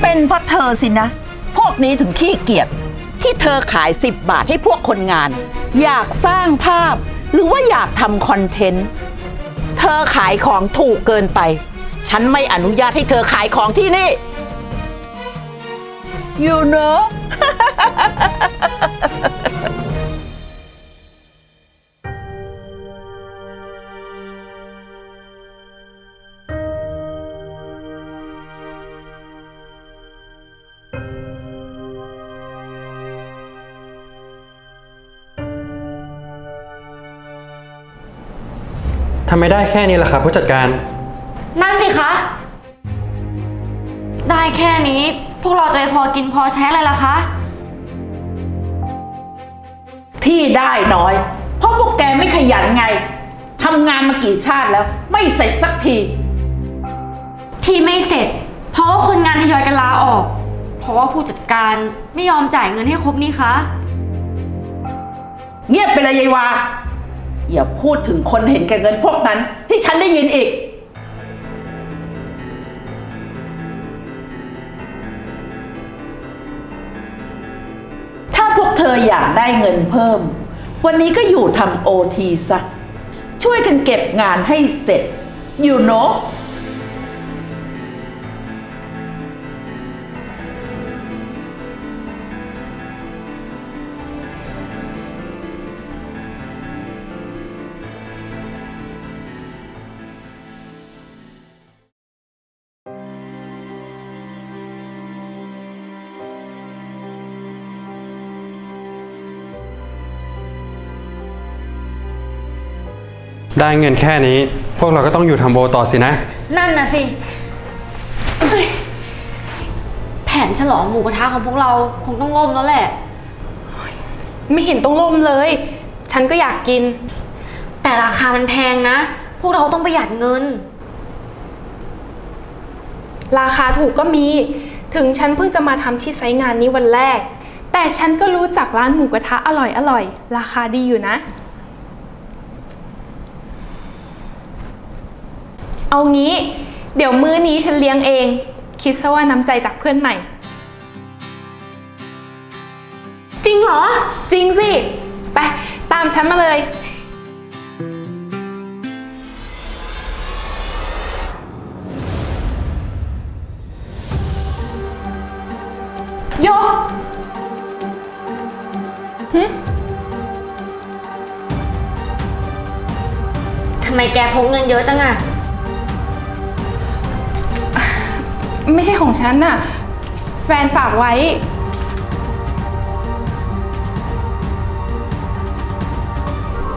เป็นเพราะเธอสินะ พวกนี้ถึงขี้เกียจที่เธอขาย 10 บาทให้พวกคนงาน อยากสร้างภาพ หรือว่าอยากทำคอนเทนต์ เธอขายของถูกเกินไป ฉันไม่อนุญาตให้เธอขายของที่นี่ you know ทำไมได้แค่นี้ล่ะครับผู้จัดการ นั่นสิคะ ได้แค่นี้พวกเราจะไปพอกินพอใช้อะไรล่ะคะ ที่ได้น้อย เพราะพวกแกไม่ขยันไงทำงานมากี่ชาติแล้ว ไม่เสร็จสักที ที่ไม่เสร็จ เพราะว่าคนงานทยอยกันลาออก เพราะว่าผู้จัดการไม่ยอมจ่ายเงินให้ครบนี่คะ เงียบไปเลยยายวา อย่าพูดถึงคนเห็นแก่เงินพวกนั้นที่ฉันได้ยินอีก ถ้าพวกเธออยากได้เงินเพิ่ม วันนี้ก็อยู่ทำโอทีซะ ช่วยกันเก็บงานให้เสร็จ อยู่โน know? ได้เงินแค่นี้ พวกเราก็ต้องอยู่ทำโบต่อสินะ นั่นน่ะสิเฮ้ยแผนฉลองหมูกระทะของพวกเราคงต้องล่มแล้วแหละ ไม่เห็นต้องล่มเลย ฉันก็อยากกิน แต่ราคามันแพงนะ พวกเราต้องประหยัดเงิน ราคาถูกก็มี ถึงฉันเพิ่งจะมาทำที่ไซต์งานนี้วันแรก แต่ฉันก็รู้จักร้านหมูกระทะอร่อยอร่อยๆราคาดีอยู่นะ เอางี้ เดี๋ยวมื้อนี้ฉันเลี้ยงเอง คิดซะว่าน้ำใจจากเพื่อนใหม่ จริงเหรอ จริงสิ ไป ตามฉันมาเลย โยกหึทำไมแกพกเงินเยอะจังอะ ไม่ใช่ของฉันน่ะ แฟนฝากไว้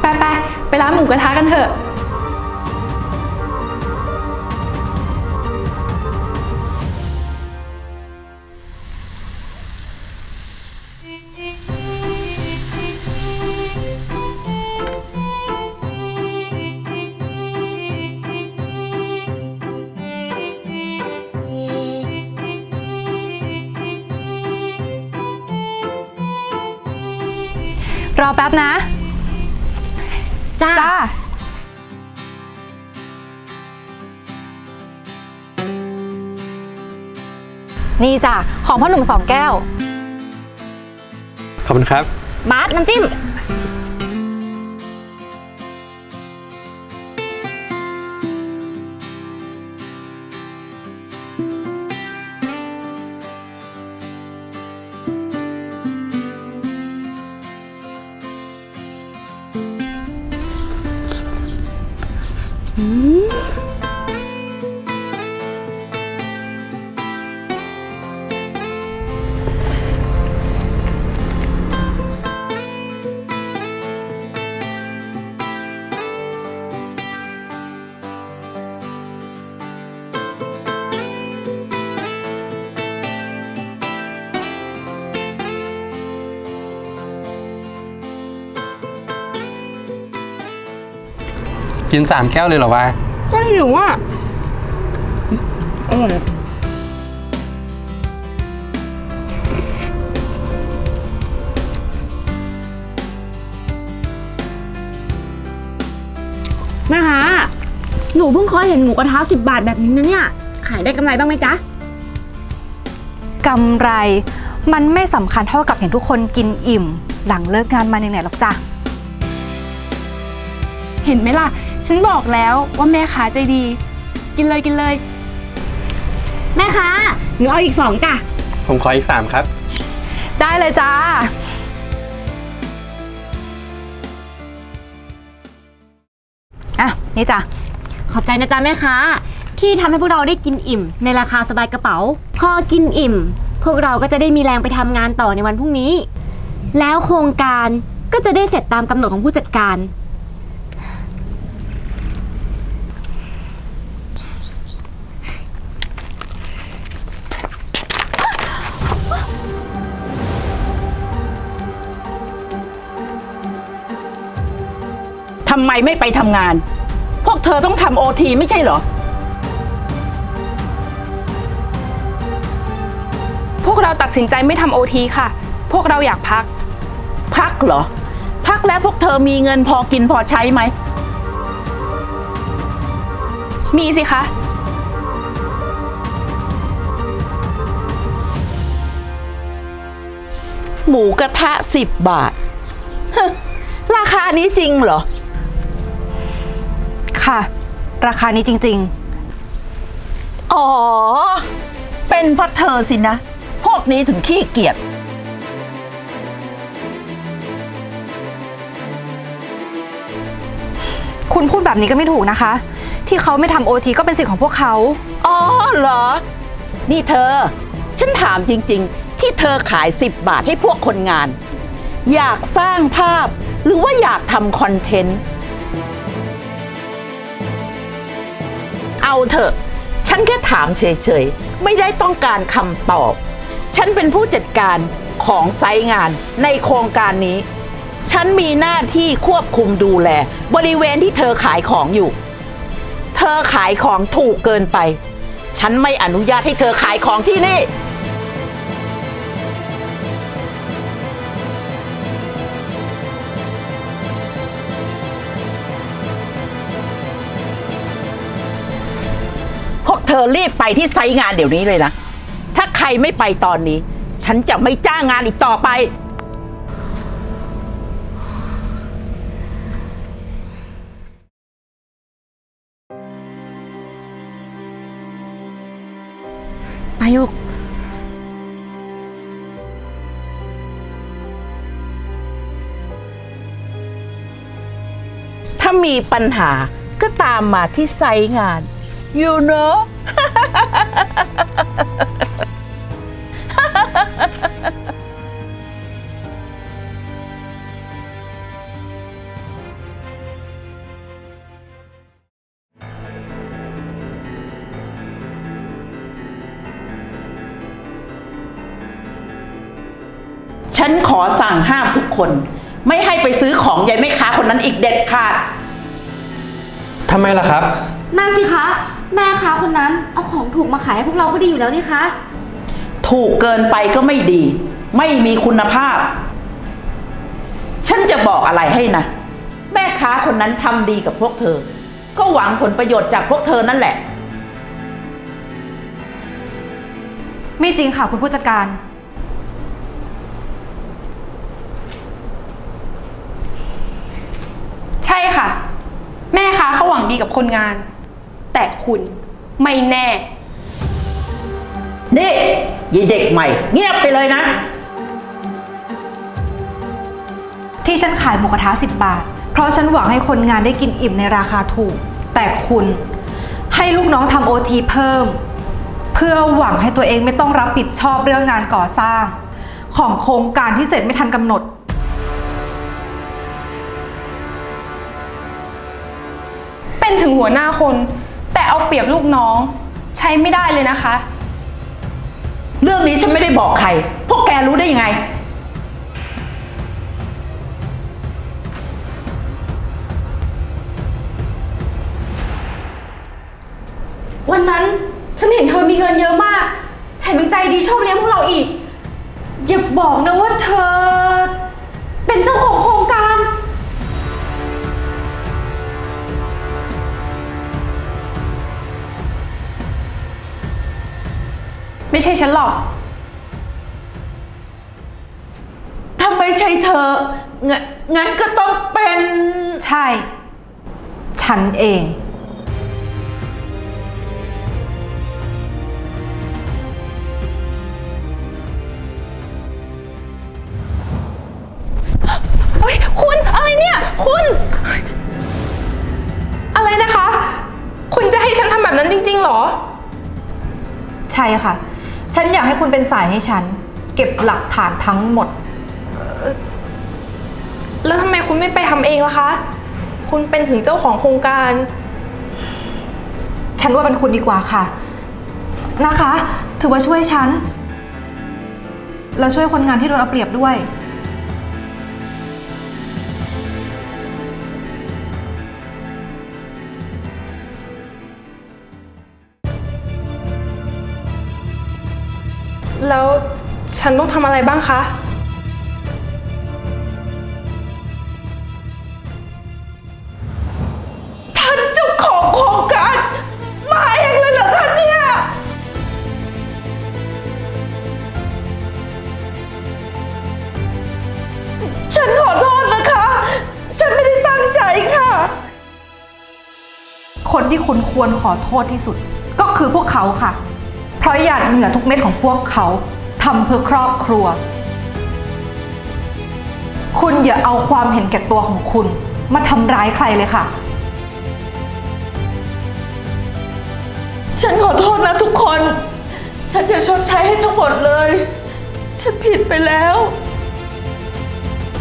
ไปไปไปร้านหมูกระทะกันเถอะ รอแป๊บนะ จ้า จ้า นี่จ้ะ ของพ่อหนุ่มสองแก้ว ขอบคุณครับ บาสน้ำจิ้ม Mm-hmm. กินสามแก้วเลยเหรอวะ ก็หิวอะนะคะ หนูเพิ่งเคยเห็นหมูกระทะสิบบาทแบบนี้นะเนี่ย ขายได้กำไรบ้างไหมจ๊ะ กำไร มันไม่สำคัญเท่ากับเห็นทุกคนกินอิ่ม หลังเลิกงานมาเหนื่อยๆหรอกจ้ะ เห็นไหมล่ะ ฉันบอกแล้วว่าแม่ค้าใจดี กินเลยกินเลย แม่คะหนูเอาอีกสองจ้ะผมขออีก3ครับ ได้เลยจ้า อะ นี่จ้ะ ขอบใจนะจ๊ะแม่ค้า ที่ทำให้พวกเราได้กินอิ่ม ในราคาสบายกระเป๋า พอกินอิ่ม พวกเราก็จะได้มีแรงไปทำงานต่อในวันพรุ่งนี้ แล้วโครงการก็จะได้เสร็จตามกำหนดของผู้จัดการำไมไม่ไปทำงาน พวกเธอต้องทำโอทีไม่ใช่เหรอ พวกเราตัดสินใจไม่ทำโอทีค่ะ พวกเราอยากพัก พักเหรอ พักแล้วพวกเธอมีเงินพอกินพอใช้ไหม มีสิคะ หมูกระทะสิบบาทฮะราคานี้จริงเหรอ ค่ะ ราคานี้จริงอ๋อ เป็นเพราะเธอสินะ พวกนี้ถึงขี้เกียจ ๆ คุณพูดแบบนี้ก็ไม่ถูกนะคะ ที่เขาไม่ทำโอทีก็เป็นสิทธิ์ของพวกเขา อ๋อเหรอ นี่เธอ ฉันถามจริงๆ ที่เธอขายสิบบาทให้พวกคนงาน อยากสร้างภาพหรือว่าอยากทำคอนเทนต์ เอาเถอะ ฉันแค่ถามเฉยๆ ไม่ได้ต้องการคำตอบ ฉันเป็นผู้จัดการของไซต์งานในโครงการนี้ ฉันมีหน้าที่ควบคุมดูแล บริเวณที่เธอขายของอยู่ เธอขายของถูกเกินไป ฉันไม่อนุญาตให้เธอขายของที่นี่ อรีบไปที่ไซต์งานเดี๋ยวนี้เลยนะ ถ้าใครไม่ไปตอนนี้ ฉันจะไม่จ้างงานอีกต่อไปมายุกถ้ามีปัญหาก็ตามมาที่ไซต์งาน you know ฉันขอสั่งห้ามทุกคน ไม่ให้ไปซื้อของยายแม่ค้าคนนั้นอีกเด็ดขาด ทำไมล่ะครับ นั่นสิคะ แม่ค้าคนนั้นเอาของถูกมาขายให้พวกเราก็ดีอยู่แล้วนี่คะ ถูกเกินไปก็ไม่ดี ไม่มีคุณภาพ ฉันจะบอกอะไรให้นะ แม่ค้าคนนั้นทำดีกับพวกเธอ ก็หวังผลประโยชน์จากพวกเธอนั่นแหละ ไม่จริงค่ะคุณผู้จัดการ ใช่ค่ะ แม่ค้าเขาหวังดีกับคนงาน แต่คุณไม่แน่ นี่ยีเด็กใหม่ เงียบไปเลยนะ ที่ฉันขายหมูกระทะ10 บาท เพราะฉันหวังให้คนงานได้กินอิ่มในราคาถูก แต่คุณ ให้ลูกน้องทำโอทีเพิ่ม เพื่อหวังให้ตัวเองไม่ต้องรับผิดชอบเรื่องงานก่อสร้าง ของโครงการที่เสร็จไม่ทันกำหนด เป็นถึงหัวหน้าคน แต่เอาเปรียบลูกน้อง ใช้ไม่ได้เลยนะคะ เรื่องนี้ฉันไม่ได้บอกใคร พวกแกรู้ได้ยังไง วันนั้นฉันเห็นเธอมีเงินเยอะมากแถมยังใจดีชอบเลี้ยงพวกเราอีก อย่าบอกนะว่าเธอ เป็นเจ้าของโค ไม่ใช่ฉันหรอก ถ้าไม่ใช่เธอ งั้นงั้นก็ต้องเป็น ใช่ ฉันเองคุณอะไรเนี่ย คุณ อะไรนะคะ คุณจะให้ฉันทำแบบนั้นจริงๆหรอ ใช่ค่ะ ฉันอยากให้คุณเป็นสายให้ฉัน เก็บหลักฐานทั้งหมด แล้วทำไมคุณไม่ไปทำเองล่ะคะ คุณเป็นถึงเจ้าของโครงการ ฉันว่าเป็นคุณดีกว่าค่ะ นะคะ ถือว่าช่วยฉัน แล้วช่วยคนงานที่โดนเอาเปรียบด้วย แล้วฉันต้องทำอะไรบ้างคะ ท่านเจ้าของโครงการ มาเองเลยเหรอคะเนี่ย ฉันขอโทษนะคะ ฉันไม่ได้ตั้งใจค่ะ คนที่คุณควรขอโทษที่สุด ก็คือพวกเขาค่ะ ราะหยาดเหงื่อทุกเม็ดของพวกเขาทำเพื่อครอบครัว คุณอย่าเอาความเห็นแก่ตัวของคุณ มาทำร้ายใครเลยค่ะ ฉันขอโทษนะทุกคน ฉันจะชดใช้ให้ทั้งหมดเลย ฉันผิดไปแล้ว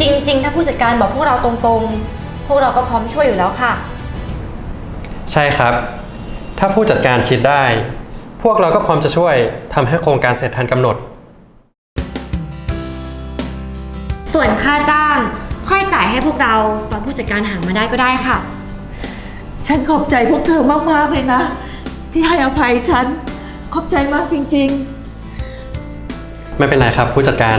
จริง ๆ ถ้าผู้จัดการบอกพวกเราตรงๆ พวกเราก็พร้อมช่วยอยู่แล้วค่ะ ใช่ครับ ถ้าผู้จัดการคิดได้ พวกเราก็พร้อมจะช่วยทำให้โครงการเสร็จทันกำหนด ส่วนค่าจ้าง ค่อยจ่ายให้พวกเราตอนผู้จัดการหามาได้ก็ได้ค่ะ ฉันขอบใจพวกเธอมาก ๆ เลยนะ ที่ให้อภัยฉัน ขอบใจมากจริง ๆ ไม่เป็นไรครับผู้จัดการ